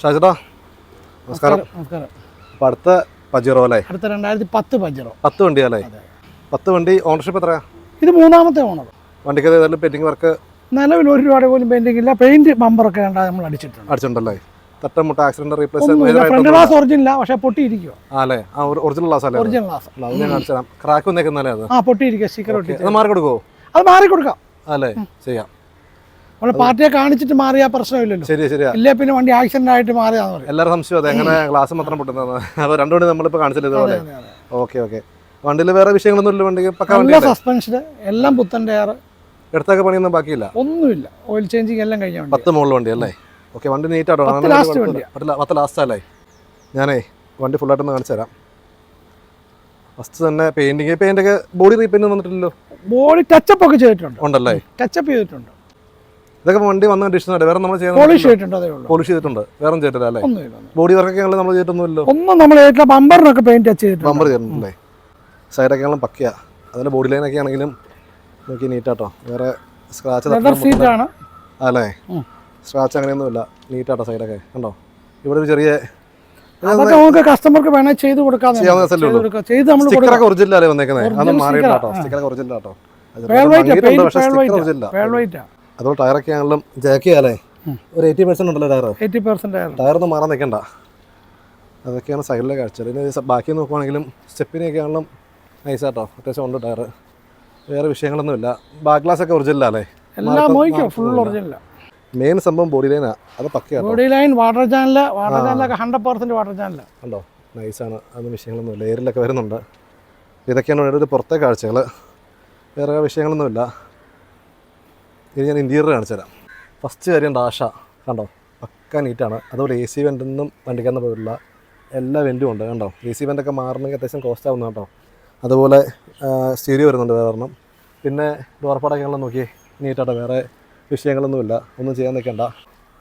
ഷാജേട്ടാ നമസ്കാരം. നമസ്കാരം അപ്പോൾ അടുത്ത പജീറോ അല്ലേ? അടുത്ത രണ്ടായിരത്തി പത്ത് പഞ്ചറോ പത്ത് വണ്ടി അല്ലേ? പത്ത് വണ്ടി ഓണർഷിപ്പ് എത്രയാ? ഇത് മൂന്നാമത്തെ ഓണർ വണ്ടിക്ക് ഏതായാലും വർക്ക് നിലവിൽ ഒരു രൂപ പോലും പെയിന്റിംഗ് ഇല്ല. പെയിന്റ് ബമ്പറൊക്കെ നമ്മൾ അടിച്ചിട്ടുണ്ട്. അടിച്ചിട്ടുണ്ടല്ലേ? തട്ടമുട്ട ആക്സിഡന്റ് റീപ്ലേസ് ഫ്രണ്ട് ഗ്ലാസ് ഒറിജിനല്ല പക്ഷെ പൊട്ടിയിരിക്കുക അല്ലേ? ആ ഒറിജിനൽ ഗ്ലാസ് അല്ലേ? ഒറിജിനൽ ഗ്ലാസ് ഞാൻ കാണിച്ചു തരാം ക്രാക്ക് വന്നേക്കുന്നല്ലേ അത്? ആ പൊട്ടിയിരിക്കുക സ്റ്റിക്കർ. ഒട്ടി അത് മാറി കൊടുക്കുമോ അത് മാറി കൊടുക്കാം അല്ലേ ചെയ്യാം. നമ്മൾ പാർട്ടിയെ കാണിച്ചിട്ട് മാറിയ പ്രശ്നമില്ലല്ലോ. ശരി ശരി ഇല്ലേ പിന്നെ വണ്ടി ആക്സിഡന്റ് ആയിട്ട് മാറിയാന്ന് പറയും. എല്ലാവരും സംശയം അതെ എങ്ങനെ ഗ്ലാസ് മാത്രം പൊട്ടുന്നത് അപ്പോൾ രണ്ടു വണ്ടി നമ്മളിപ്പോൾ കാണിച്ചില്ല ഇതുപോലെ. Okay okay. വണ്ടിയിൽ വേറെ വിഷയങ്ങളൊന്നും ഇല്ല വണ്ടിക്ക്? പക്ക വണ്ടി സസ്പെൻഷൻ എല്ലാം പുത്തൻ ടയർ. എടുത്തൊക്കെ പണിയൊന്നും ബാക്കിയില്ല? ഒന്നുമില്ല. ഓയിൽ ചേഞ്ചിങ് എല്ലാം കഴിഞ്ഞ പത്ത് മുകളിൽ വണ്ടി അല്ലേ? ഓക്കെ വണ്ടി നീറ്റ് ആട്ടോ. പത്ത് ലാസ്റ്റ് അല്ലേ? ഞാനേ വണ്ടി ഫുൾ ഫുള്ളായിട്ടൊന്ന് കാണിച്ചു തരാം. ഫസ്റ്റ് തന്നെ പെയിന്റിങ് പെയിന്റ് ഒക്കെ ബോഡി റീപെയിന്റ് വന്നിട്ടില്ലല്ലോ? ബോഡി ടച്ചപ്പ് ഒക്കെ ചെയ്തിട്ടുണ്ട്. ഉണ്ടല്ലേ? ടച്ചപ്പ് ചെയ്തിട്ടുണ്ട്. ഇതൊക്കെ വണ്ടി വന്ന കണ്ടീഷൻ അല്ലേ വേറെ നമ്മൾ ചെയ്യുന്നത് പോളിഷ് ചെയ്തിട്ടുണ്ട് അതേ ഉള്ളൂ. പോളിഷ് ചെയ്തിട്ടുണ്ട്. വേറെ ചെയ്തിട്ടില്ല അല്ലേ. ബോഡി വർക്കൊക്കെ ഞങ്ങൾ നമ്മൾ ചെയ്തിട്ടൊന്നുമില്ലോ ഒന്നും നമ്മൾ ചെയ്തിട്ടില്ല. ബമ്പറിനൊക്കെ പെയിന്റ് ടച്ച് ചെയ്തിട്ടുണ്ട്. ബമ്പർ ചെയ്തിട്ടുണ്ടല്ലേ സൈഡൊക്കെ ആണെങ്കിലും പക്കയാ. അതിന്റെ ബോഡി ലൈനൊക്കെ ആണെങ്കിലും നോക്കി നീറ്റാട്ടോ വേറെ സ്ക്രാച്ച് അല്ലേ. സ്ക്രാച്ച് അങ്ങനെയൊന്നുമില്ല. നീറ്റാട്ടോ സൈഡൊക്കെ കണ്ടോ? ഇവിടെ ഒരു ചെറിയ അതൊക്കെ നമുക്ക് കസ്റ്റമർക്ക് വേണേൽ ചെയ്ത് കൊടുക്കാം സ്റ്റിക്കറൊക്കെ ഒറിജിനൽ അല്ലേ വന്നേക്കുന്നത് അത് മാറിയിട്ടാട്ടോ. സ്റ്റിക്കറൊക്കെ ഒറിജിനലാട്ടോ കേട്ടോ അതുപോലെ ടയറൊക്കെ ആണെങ്കിലും ജാക്കിയാലേ. ഒരു എയ്റ്റി പെർസെന്റ് ഉണ്ടല്ലോ ടയർ എയ്റ്റി പെർസെന്റ് ടയർ ഒന്നും മാറാൻ നിൽക്കണ്ട അതൊക്കെയാണ് സൈഡിലെ കാഴ്ച ഇനി ബാക്കി നോക്കുവാണെങ്കിലും സ്റ്റെപ്പിനെയൊക്കെ ആണെങ്കിലും നൈസാട്ടോ അത്യാവശ്യം ഉണ്ട് ടയർ വേറെ വിഷയങ്ങളൊന്നുമില്ല. ബാക്ക് ഗ്ലാസ് ഒക്കെ ഒറിജിനൽ അല്ലേ? എല്ലാം നോക്കിയോ ഫുൾ മെയിൻ സംഭവം ബോഡി ലൈനാ അത് പക്കയാട്ടോ body line water channel water ചാനലൊക്കെ ഹൺഡ്രഡ് പെർസെന്റ് വാട്ടർ ചാനൽ ഉണ്ടോ നൈസാണ് അതൊന്നും വിഷയങ്ങളൊന്നുമില്ല. എയറിലൊക്കെ വരുന്നുണ്ട്. ഇതൊക്കെയാണ് വേണ്ടത്. ഒരു പുറത്തെ കാഴ്ചകൾ വേറെ വിഷയങ്ങളൊന്നുമില്ല. ഇനി ഞാൻ ഇന്റീരിയർ കാണിച്ചു തരാം. ഫസ്റ്റ് കാര്യം ഡാഷ കണ്ടോ? പക്ക നീറ്റാണ് അതുപോലെ എ സി വെന്റൊന്നും വണ്ടിക്കാന്ന് പോലുള്ള എല്ലാ വെന്റും ഉണ്ട്. കണ്ടോ? എ സി വെന്റൊക്കെ മാറണമെങ്കിൽ അത്യാവശ്യം കോസ്റ്റ് ആവുന്നു കേട്ടോ. അതുപോലെ സ്റ്റീരിയോ വരുന്നുണ്ട് വേറെ ഒരെണ്ണം. പിന്നെ ഡോർപ്പാടൊക്കെയാണല്ലോ നോക്കി നീറ്റാട്ടോ വേറെ വിഷയങ്ങളൊന്നുമില്ല. ഒന്നും ചെയ്യാൻ നിൽക്കണ്ട.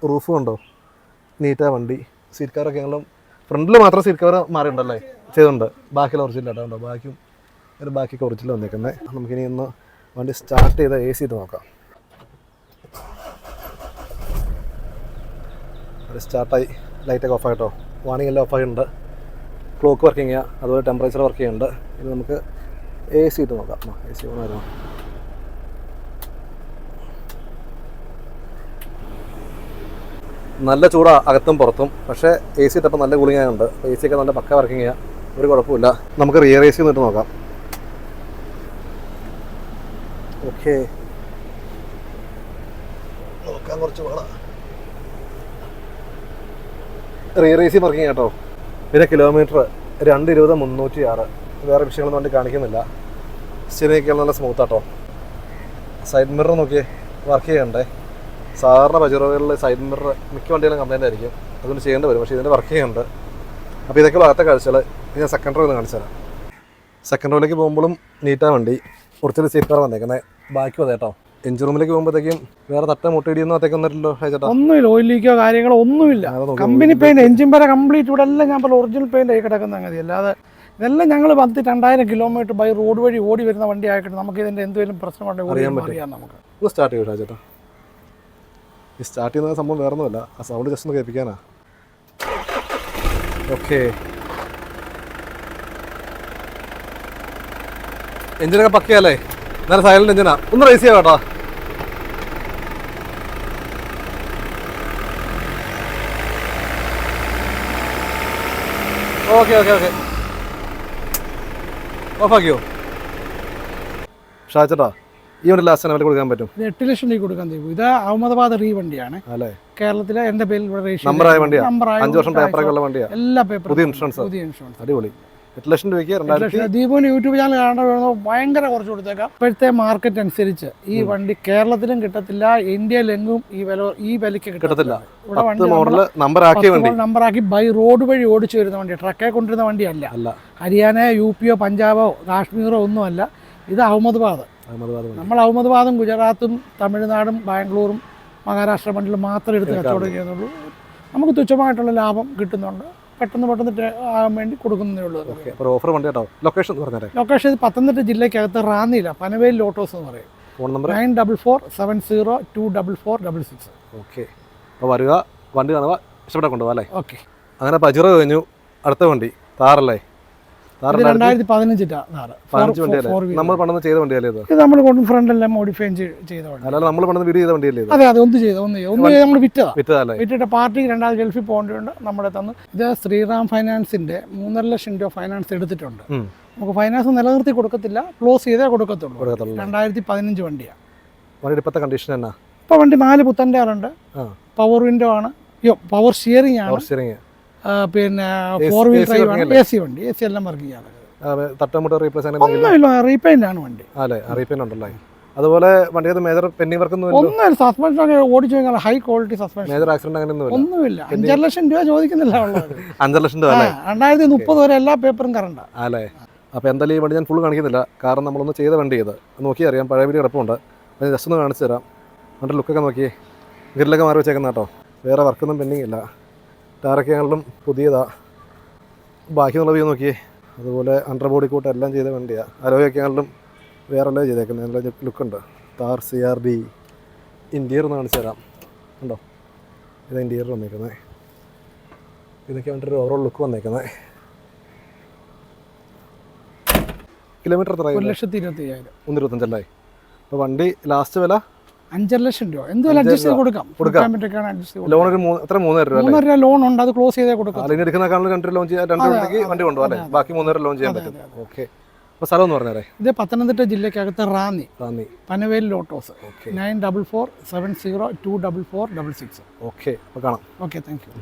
റൂഫ് കണ്ടോ? നീറ്റാ വണ്ടി. സീറ്റ് കവറൊക്കെ ആണെങ്കിലും ഫ്രണ്ടിൽ മാത്രം സീറ്റ് കവർ മാറിയിട്ടുണ്ടല്ലേ? ചെയ്തിട്ടുണ്ട്. ബാക്കിയുള്ള ഒറിജിനൽ കണ്ടോ? ബാക്കിയും ഒരു ബാക്കിയൊക്കെ ഒറിജിനൽ വന്നേക്കുന്നത് നമുക്കിനി ഒന്ന് വണ്ടി സ്റ്റാർട്ട് ചെയ്ത എ സി ഇട്ട് നോക്കാം. അത് സ്റ്റാർട്ടായി ലൈറ്റൊക്കെ ഓഫ് ആയിട്ടോ. വാണിംഗ് എല്ലാം ഓഫ് ആയിട്ടുണ്ട്. ക്ലോക്ക് വർക്കിംഗ് ചെയ്യുക അതുപോലെ ടെമ്പറേച്ചർ വർക്ക് ചെയ്യുന്നുണ്ട്. ഇനി നമുക്ക് എ സി ഇട്ട് നോക്കാം. എ സി ഓണായിരുന്നു നല്ല ചൂടാണ് അകത്തും പുറത്തും. പക്ഷേ എ സി ഇട്ടപ്പോൾ നല്ല കൂളിംഗ് ആയതുകൊണ്ട് എ സി ഒക്കെ നല്ല പക്ക വർക്കിംഗ് ചെയ്യുക ഒരു കുഴപ്പമില്ല നമുക്ക് റിയർ എ സി എന്നിട്ട് നോക്കാം. ഓക്കെ നോക്കാൻ കുറച്ച് വേണം റിയർ റേസി വർക്കിംഗ് കേട്ടോ പിന്നെ കിലോമീറ്റർ രണ്ട് ഇരുപത് മുന്നൂറ്റി ആറ് വേറെ വിഷയങ്ങളൊന്നും വണ്ടി കാണിക്കുന്നില്ല. സ്റ്റിനൊക്കെ നല്ല സ്മൂത്ത് ആട്ടോ. സൈഡ് മിറർ നോക്കിയേ വർക്ക് ചെയ്യണ്ടേ? സാധാരണ പജറോകളിൽ സൈഡ് മിറർ മിക്ക വണ്ടികളും കംപ്ലൈന്റ് ആയിരിക്കും. അതുകൊണ്ട് ചെയ്യേണ്ടി വരും. പക്ഷേ ഇതിന്റെ വർക്ക് ചെയ്യുന്നുണ്ട്. അപ്പോൾ ഇതൊക്കെ ഭാഗത്തെ കാഴ്ചകൾ. ഞാൻ സെക്കൻഡ് റോയിൽ കാണിച്ചു തരാം. സെക്കൻഡ് റോയിലേക്ക് പോകുമ്പോഴും നീറ്റാ വണ്ടി. ഒറിജിനൽ സീറ്റ് കാർ വന്നേക്കുന്നത് ബാക്കി കേട്ടോ എഞ്ചിൻ റൂമിലേക്ക് പോകുമ്പോഴത്തേക്കും വേറെ തട്ട മുട്ടയിടിയൊന്നും അത്തേക്ക് വന്നിട്ടില്ലോ ചേട്ടാ? ഒന്നുമില്ല ഓയിൽ ലീക്കോ കാര്യങ്ങളോ ഒന്നുമില്ല. കമ്പനി പെയിന്റ് എഞ്ചിൻ വരെ കംപ്ലീറ്റ് ഇവിടെ എല്ലാം ഞാൻ പറഞ്ഞ ഒറിജിനൽ പെയിന്റ് ആയി കിടക്കുന്ന സംഗതി അല്ലാതെ ഇതെല്ലാം ഞങ്ങൾ പത്ത് രണ്ടായിരം കിലോമീറ്റർ ബൈ റോഡ് വഴി ഓടി വരുന്ന വണ്ടി ആയിട്ട് നമുക്ക് ഇതിന്റെ എന്തെങ്കിലും പ്രശ്നം ഉണ്ടെങ്കിൽ അറിയാൻ ഓടി അറിയാം നമുക്ക്. സ്റ്റാർട്ട് ചെയ്യൂ ചേട്ടാ. ഈ സ്റ്റാർട്ട് ചെയ്യുന്ന സംഭവം വേറെ ഒന്നുമല്ല. ആ സൗണ്ട് ജസ്റ്റ് ഒന്ന് കേൾപ്പിക്കാനാ. ഓക്കെ എഞ്ചിനൊക്കെ പക്കയല്ലേ? നല്ല സൈലന്റ് എഞ്ചിനാ ഒന്ന് റേസ് ചെയ്യാം കേട്ടോ. ഓക്കെ ഓക്കെ ഓക്കെ ഓഫാക്കിയോ? ഷാച്ചേട്ടാ ഈ വണ്ടി ലാസ്റ്റ് ലെവലിൽ കൊടുക്കാൻ പറ്റും. എട്ട് ലക്ഷം രൂപ കൊടുക്കാൻ ചെയ്യും. ഇത് അഹമ്മദാബാദ് റീ വണ്ടിയാണ്. അല്ലേ? കേരളത്തിലെ എന്റെ പേരിൽ ഇവിടെ നമ്പറായ വണ്ടിയാ. നമ്പറായ അഞ്ച് വർഷം പേപ്പറൊക്കെ ഉള്ള വണ്ടിയാണ് എല്ലാ പേപ്പറും പുതിയ ഇൻഷുറൻസ് പുതിയ ഇൻഷുറൻസ് അടിപൊളി. എട്ട് ലക്ഷം രൂപയ്ക്ക് രണ്ടായിരത്തി ദീപുവിന് യൂട്യൂബ് ചാനൽ കാണാൻ വേണമെങ്കിൽ ഭയങ്കര കുറച്ച് കൊടുത്തേക്കാം. ഇപ്പോഴത്തെ മാർക്കറ്റ് അനുസരിച്ച് ഈ വണ്ടി കേരളത്തിലും കിട്ടത്തില്ല ഇന്ത്യയിലെങ്ങും ഈ വില ഈ വിലയ്ക്ക് കിട്ടത്തില്ല. ഇവിടെ വണ്ടി നമ്പറാക്കി ബൈ റോഡ് വഴി ഓടിച്ചു വരുന്ന വണ്ടി ട്രക്കെ കൊണ്ടിരുന്ന വണ്ടിയല്ല. അല്ല. ഹരിയാന യു പിയോ പഞ്ചാബോ കാശ്മീറോ ഒന്നുമല്ല. ഇത് അഹമ്മദാബാദ്. അഹമ്മദാബാദ് നമ്മൾ അഹമ്മദാബാദും ഗുജറാത്തും തമിഴ്നാടും ബാംഗ്ലൂരും മഹാരാഷ്ട്ര മണ്ഡലം മാത്രമേ എടുത്ത് കച്ചവടം ചെയ്യുന്നുള്ളൂ. നമുക്ക് തുച്ഛമായിട്ടുള്ള ലാഭം കിട്ടുന്നുണ്ട്. പെട്ടെന്ന് പെട്ടെന്ന് ആകാൻ വേണ്ടി കൊടുക്കുന്നതേ ഉള്ളൂ. അപ്പോൾ ഓഫർ വണ്ടി കേട്ടോ ലൊക്കേഷൻ പറഞ്ഞേ ലൊക്കേഷൻ പത്തനംതിട്ട ജില്ലയ്ക്കകത്ത് റാന്നിയില്ല പനവേലി ലോട്ടോസ് എന്ന് പറയും. Phone number nine double four seven zero two double four double six okay. അപ്പോൾ വരിക വണ്ടി കാണുക ഇഷ്ടപ്പെട്ട കൊണ്ടുപോകാം അല്ലേ? ഓക്കെ. അങ്ങനെ പജിറ കഴിഞ്ഞു. അടുത്ത വണ്ടി താറല്ലേ? രണ്ടായിരത്തി നമ്മൾ ചെയ്ത വണ്ടിയല്ലേ ഇത്? നമ്മൾ കൊണ്ട് മോഡിഫൈ ചെയ്ത വണ്ടി. നമ്മൾ ചെയ്ത വണ്ടിയല്ലേ അതെ അതെ ഒന്ന് ചെയ്ത ഒന്ന് ചെയ്ത്. ഒന്ന് നമ്മൾ വിറ്റതാ. വിറ്റതല്ലേ? വിറ്റിട്ട് പാർട്ടിക്ക് രണ്ടാമത് ഗൾഫിൽ പോകേണ്ടതുകൊണ്ട് നമ്മളെ തന്നു. ഇത് ശ്രീറാം ഫൈനാൻസിന്റെ മൂന്നര ലക്ഷം രൂപ ഫൈനാൻസ് എടുത്തിട്ടുണ്ട്. നമുക്ക് ഫൈനാൻസ് നിലനിർത്തി കൊടുക്കത്തില്ല ക്ലോസ് ചെയ്തേ കൊടുക്കത്തുള്ളൂ. രണ്ടായിരത്തി പതിനഞ്ച് വണ്ടിയാണ് വണ്ടിയുടെ ഇപ്പോഴത്തെ കണ്ടീഷൻ എന്നാ? ഇപ്പോൾ വണ്ടി നാല് പുത്തന്റെ ആളുണ്ട് പവർ വിൻഡോ ആണ്. അയ്യോ പവർ സ്റ്റിയറിംഗ് ആണ്. സ്റ്റിയറിംഗ് പിന്നെ ഫോർ വീൽ ഡ്രൈവ് ആണ്. എ സി വണ്ടി. എ സി എല്ലാം വർക്ക് ആണ് തട്ടമുട്ട റീപ്ലേസ് ഒന്നുമില്ല റീപെയിന്റ് വണ്ടി. അല്ലേ അറിയിപ്പൻ ഉണ്ടല്ലേ? അതുപോലെ വണ്ടിയത് മേജർ പെൻഡിങ് വർക്ക് ഒന്നും സസ്പെൻഷൻ ഒക്കെ ഓടിച്ചു കഴിഞ്ഞാൽ high quality suspension major accident അങ്ങനെ ഒന്നുമില്ല. അഞ്ചര ലക്ഷം രൂപ ചോദിക്കുന്നില്ല അഞ്ചര ലക്ഷം രൂപ രണ്ടായിരത്തി മുപ്പത് വരെ എല്ലാ പേപ്പറും കറണ്ട അല്ലേ? അപ്പോൾ എന്തായാലും ഈ വണ്ടി ഞാൻ ഫുൾ കാണിക്കുന്നില്ല. കാരണം നമ്മളൊന്ന് ചെയ്ത വണ്ടി ഇത്. നോക്കി അറിയാം പഴയ വീട് കിടപ്പുണ്ട്. അത് ജസ്റ്റ് ഒന്ന് കാണിച്ചു തരാം. എന്നിട്ട് ലുക്കൊക്കെ നോക്കി ഗ്രില്ലൊക്കെ മാറി വെച്ചേക്കുന്ന കേട്ടോ. വേറെ വർക്കൊന്നും പെൻഡിങ് ഇല്ല. ടാറൊക്കെ ആണെങ്കിലും പുതിയതാ. നല്ല വ്യൂ നോക്കിയേ. അതുപോലെ അണ്ടർ ബോഡി കൂട്ട് എല്ലാം ചെയ്ത വണ്ടിയാണ് അലോയൊക്കെ ആണെങ്കിലും വേറെ എല്ലാം ചെയ്തേക്കുന്നത് നല്ല ലുക്കുണ്ട്. Thar C R D. Interior എന്ന് കാണിച്ചു തരാം. ഉണ്ടോ ഇത് ഇന്റീരിയർ വന്നേക്കുന്നത് ഇതൊക്കെ വേണ്ടി ഒരു ഓവറോൾ ലുക്ക് വന്നേക്കുന്നത് കിലോമീറ്റർ എത്ര ഒരു ലക്ഷത്തി ഇരുപത്തി അയ്യായിരം ഒന്ന് ഇരുപത്തഞ്ചല്ലേ? അപ്പോൾ വണ്ടി ലാസ്റ്റ് വില അഞ്ചര ലക്ഷം രൂപ. എന്തും അഡ്ജസ്റ്റ് ചെയ്ത് കൊടുക്കാം. ലോൺ ഒരു എത്ര മൂന്നര രൂപ മൂന്നര രൂപ ലോൺ ഉണ്ട് അത് ക്ലോസ് ചെയ്തേ കൊടുക്കാം അല്ലെങ്കിൽ എടുക്കുന്നേക്കാളും രണ്ട് ലോൺ ചെയ്യാൻ രണ്ട് രൂപയ്ക്ക് വണ്ടി കൊണ്ടുപോകാം ബാക്കി മൂന്നര ലോൺ ചെയ്യാൻ പറ്റും ഓക്കെ. സ്ഥലം എന്ന് പറഞ്ഞേരെ. ഇത് Pathanamthitta ജില്ലക്കകത്ത് Ranni. Ranni. Panavel lotus. Nine double four seven zero two double four double six. Okay. അപ്പോൾ കാണാം. Okay thank you.